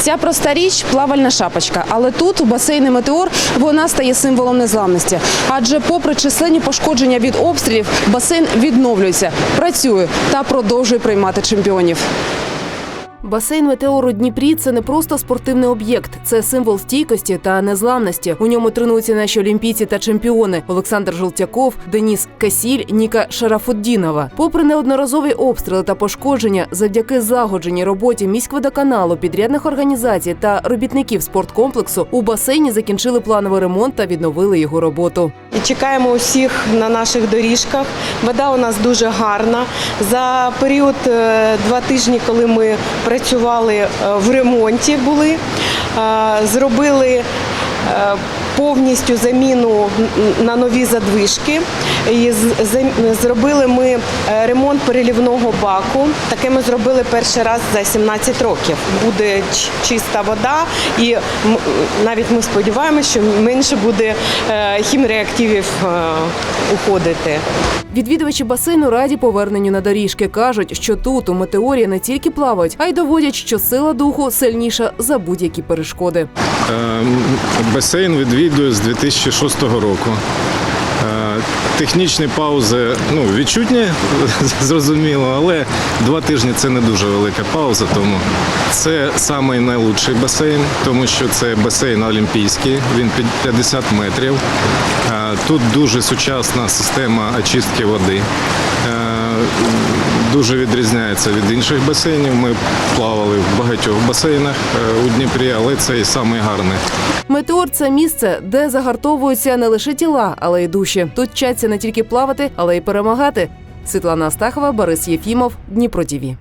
Ця проста річ плавальна шапочка, але тут у басейні Метеор вона стає символом незламності. Адже, попри численні пошкодження від обстрілів, басейн відновлюється, працює та продовжує приймати чемпіонів. Басейн Метеор у Дніпрі це не просто спортивний об'єкт, це символ стійкості та незламності. У ньому тренуються наші олімпійці та чемпіони Олександр Жолтяков, Деніс Касіль, Ніка Шарафуддінова. Попри неодноразові обстріли та пошкодження, завдяки злагодженій роботі міськводоканалу, підрядних організацій та робітників спорткомплексу у басейні закінчили плановий ремонт та відновили його роботу. І чекаємо усіх на наших доріжках. Вода у нас дуже гарна. За період е, два тижні, коли ми працювали е, в ремонті, були е, зробили. Повністю заміну на нові задвижки. І зробили ми е, ремонт перелівного баку. Таке ми зробили перший раз за 17 років. Буде чиста вода, і навіть ми сподіваємося, що менше буде е, хімреактивів е, уходити. Відвідувачі басейну раді поверненню на доріжки кажуть, що тут у метеорі не тільки плавають, а й доводять, що сила духу сильніша за будь-які перешкоди. Е, Басейн відвідую з 2006 року. Е, Технічні паузи ну, відчутні, зрозуміло, але два тижні це не дуже велика пауза, тому це найлучший басейн, тому що це басейн олімпійський, він під 50 метрів. Е, Тут дуже сучасна система очистки води. Дуже відрізняється від інших басейнів. Ми плавали в багатьох басейнах е, у Дніпрі, але це і самий гарний. Метеор це місце, де загартовуються не лише тіла, але й душі. Тут вчаться не тільки плавати, але й перемагати. Світлана Астахова, Борис Єфімов, Дніпро ТІВІ.